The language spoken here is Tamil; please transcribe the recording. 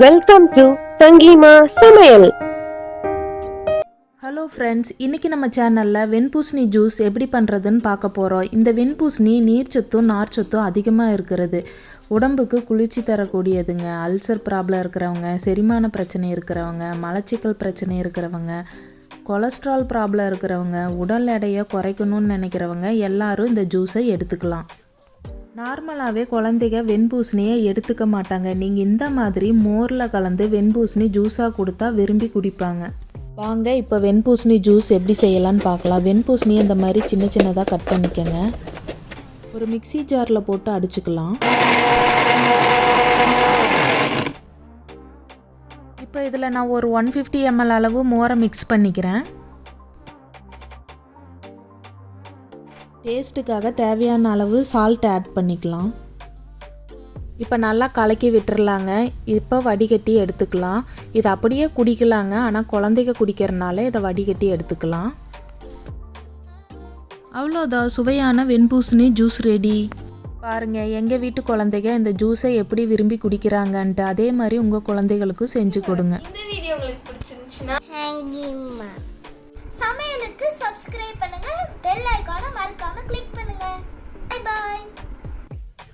வெல்கம் டு சங்கீமா சமையல் ஹலோ ஃப்ரெண்ட்ஸ் இன்றைக்கி நம்ம சேனலில் வெண்பூசணி ஜூஸ் எப்படி பண்ணுறதுன்னு பார்க்க போகிறோம் இந்த வெண்பூசணி நீர்ச்சத்தும் நார்ச்சத்தும் அதிகமாக இருக்கிறது. உடம்புக்கு குளிர்ச்சி தரக்கூடியதுங்க. அல்சர் ப்ராப்ளம் இருக்கிறவங்க செரிமான பிரச்சனை இருக்கிறவங்க மலச்சிக்கல் பிரச்சனை இருக்கிறவங்க கொலஸ்ட்ரால் ப்ராப்ளம் இருக்கிறவங்க உடல் எடையை குறைக்கணும்னு நினைக்கிறவங்க எல்லாரும் இந்த ஜூஸை எடுத்துக்கலாம். நார்மலாகவே குழந்தைங்க வெண்பூசணியை எடுத்துக்க மாட்டாங்க. நீங்கள் இந்த மாதிரி மோரில் கலந்து வெண்பூசணி ஜூஸாக கொடுத்தா விரும்பி குடிப்பாங்க. வாங்க இப்போ வெண்பூசணி ஜூஸ் எப்படி செய்யலான்னு பார்க்கலாம். வெண்பூசணி இந்த மாதிரி சின்ன சின்னதாக கட் பண்ணிக்கோங்க. ஒரு மிக்ஸி ஜாரில் போட்டு அடிச்சுக்கலாம். இப்போ இதில் நான் ஒரு ஒன் ஃபிஃப்டி எம்எல் அளவு மோரை மிக்ஸ் பண்ணிக்கிறேன். டேஸ்ட்டுக்காக தேவையான அளவு சால்ட் ஆட் பண்ணிக்கலாம். இப்போ நல்லா கலக்கி விட்டுறலாங்க. இப்போ வடிகட்டி எடுத்துக்கலாம். இது அப்படியே குடிக்கலாங்க. ஆனால் குழந்தைங்க குடிக்கிறனால இதை வடிகட்டி எடுத்துக்கலாம். அவ்வளோதான் சுவையான வெண்பூசணி ஜூஸ் ரெடி பாருங்க எங்கள் வீட்டு குழந்தைங்க இந்த ஜூஸை எப்படி விரும்பி குடிக்கிறாங்கன்ட்டு அதே மாதிரி உங்கள் குழந்தைகளுக்கும் செஞ்சு கொடுங்க. இந்த வீடியோ உங்களுக்கு பிடிச்சிருந்துச்சுன்னா